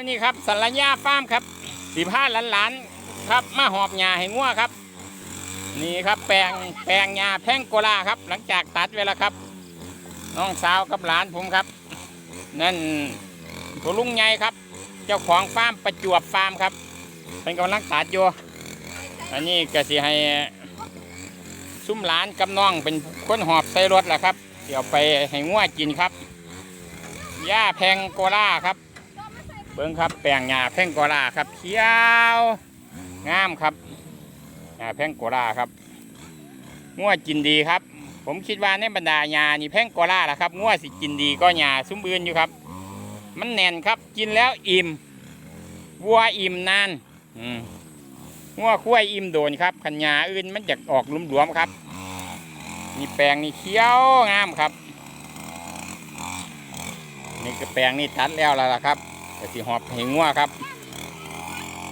มื่อนี้ครับสัลญาฟาร์มครับสิบห้าล้านล้านๆครับมาหอบหญ้าให้งัวครับ นี่ครับแปลงแปลงหญ้าแพงโกลาครับ หลังจากตัดไว้แล้วครับ น้องสาวกับหลานผมครับ นั่นตัวลุงใหญ่ครับ เจ้าของฟาร์มประจวบฟาร์มครับ เป็นกำลังตัดอยู่อันนี้ก็สิให้ซุ้มหลานกับน้องเป็นคนหอบใส่รถแหละครับ เดี๋ยวไปให้งัวกินครับหญ้าแพงโกลาครับ เบิ้งครับแปลงหญ้าแพ่งโกลาครับเขียวงามครับหญ้าแพ่งโกลาครับงัวกินดีครับ ผมคิดว่าในบรรดาหญ้านี่แพ่งโกลาล่ะครับงัวสิกินดีก็หญ้าซุ้มบืนอยู่ครับ มันแน่นครับกินแล้วอิ่มวัวอิ่มนานงัวคุ้ยอิ่มโดนครับขันหญ้าอื่นมันจะออกหลวมๆครับนี่แปลงนี่เขียวงามครับ นี่ก็แปลงนี่ตัดแล้วแล้วล่ะครับ ก็สิหอบให้งัวครับ